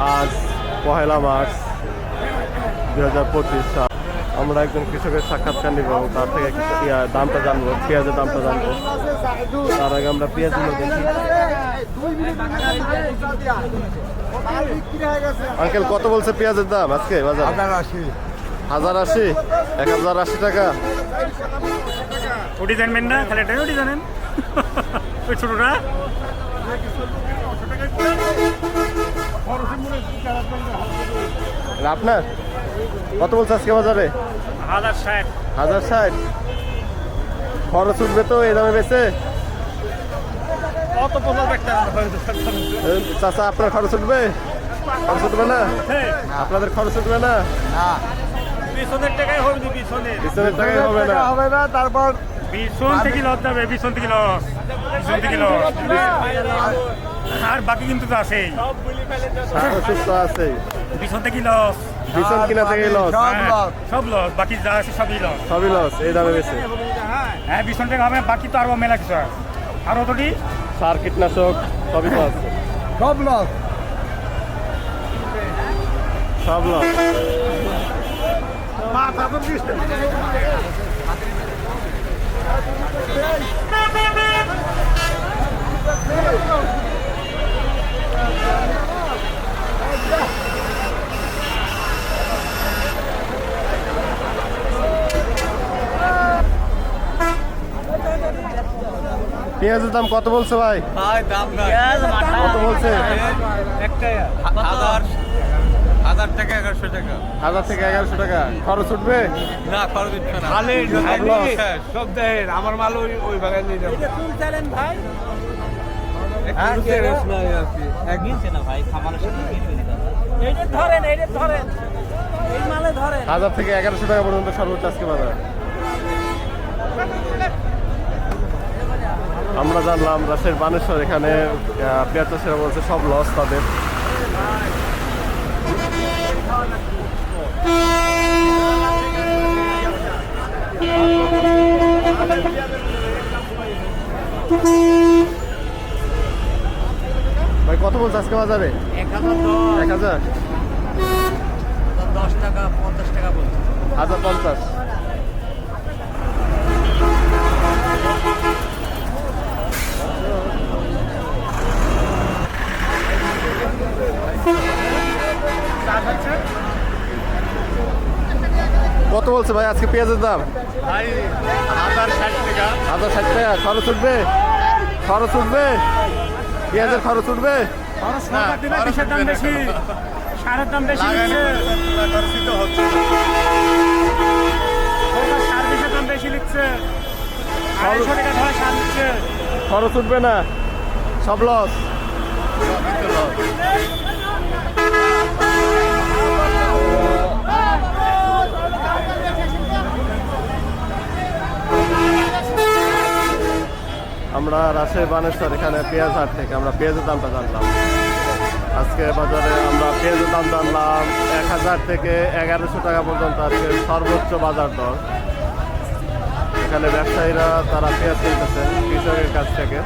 আজ পহেলা মার্চ দু হাজার পঁচিশ সাল। আমরা একজন কৃষকের সাক্ষাৎকার নিব এবং তার থেকে কিছু দামটা জানব পেঁয়াজের দামটা জানব। তার আগে আমরা পেঁয়াজগুলো দেখি। আঙ্কেল কত বলছে পেঁয়াজের দাম আজকে বাজার? আশি। হাজার আশি? এক হাজার আশি টাকা। ওটি জানবেন না? খালি এটাই ওটি জানেন? ওই ছোটটা? আপনার? কত বলছে আজকে বাজারে? হাজার ষাট। হাজার ষাট। খরচ উঠবে তো এই দামে বেছে কত চাচা আপনার খরচ উঠবে? খরচ উঠবে না? আপনাদের খরচ উঠবে না? বিশনের টাকায় হবে বিশনের পিছনের টাকায় হবে না। হবে না তারপর বিশন থেকে লস যাবে বিশন থেকে লস। বিশন থেকে লস। আর বাকি কিন্তু তো আছেই। তো আছে বিশন থেকে লস পিছন কিনা থেকে লস সব লস। সব লস বাকি যা আছে সবই লস সবই লস এই দামে বেছে হ্যাঁ বিশন হবে বাকি তো আরও মেলা কিছু আছে। আর অতটি? সার কীটনাশক সবই তো আছে। সব লস সব লস পেঁয়াজের দাম কত বলছে ভাই? কত বলছে? হাজার টাকা এগারোশো টাকা। হাজার থেকে এগারোশো টাকা। খরচ উঠবে? না খরচ দিচ্ছে না। সব লস। আমার মাল ওই বাগান নিয়ে যাব। ধরেন। হাজার থেকে এগারোশো টাকা পর্যন্ত সর্বোচ্চ আজকে বাজার। আমরা জানলাম রাজশাহীর বানেশ্বর এখানে পেঁয়াজ চাষিরা বলছে সব লস তাদের। ভাই কত বলছে আজকে বাজারে? এক হাজার? দশ টাকা পঞ্চাশ টাকা বলছে। হাজার পঞ্চাশ। কত বলছে ভাই আজকে পেঁয়াজের দাম? ভাই হাজার ষাট টাকা। হাজার ষাট টাকা খরচ উঠবে? খরচ উঠবে? পেঁয়াজের খরচ উঠবে? দাম বেশি। সারের দাম বেশি লিখছে সরকার সার দাম বেশি লিখছে। আড়াইশো টাকা ধরে সার খরচ উঠবে না? সব লস আমরা রাজশাহী বানেশ্বর, এখানে পেঁয়াজ হাট থেকে আমরা পেঁয়াজের দামটা জানলাম। আজকে বাজারে আমরা পেঁয়াজের দাম জানলাম এক হাজার থেকে এগারোশো টাকা পর্যন্ত আজকে সর্বোচ্চ বাজার দর। এখানে ব্যবসায়ীরা তারা পেঁয়াজ কিনতেছেন কৃষকের কাছ থেকে।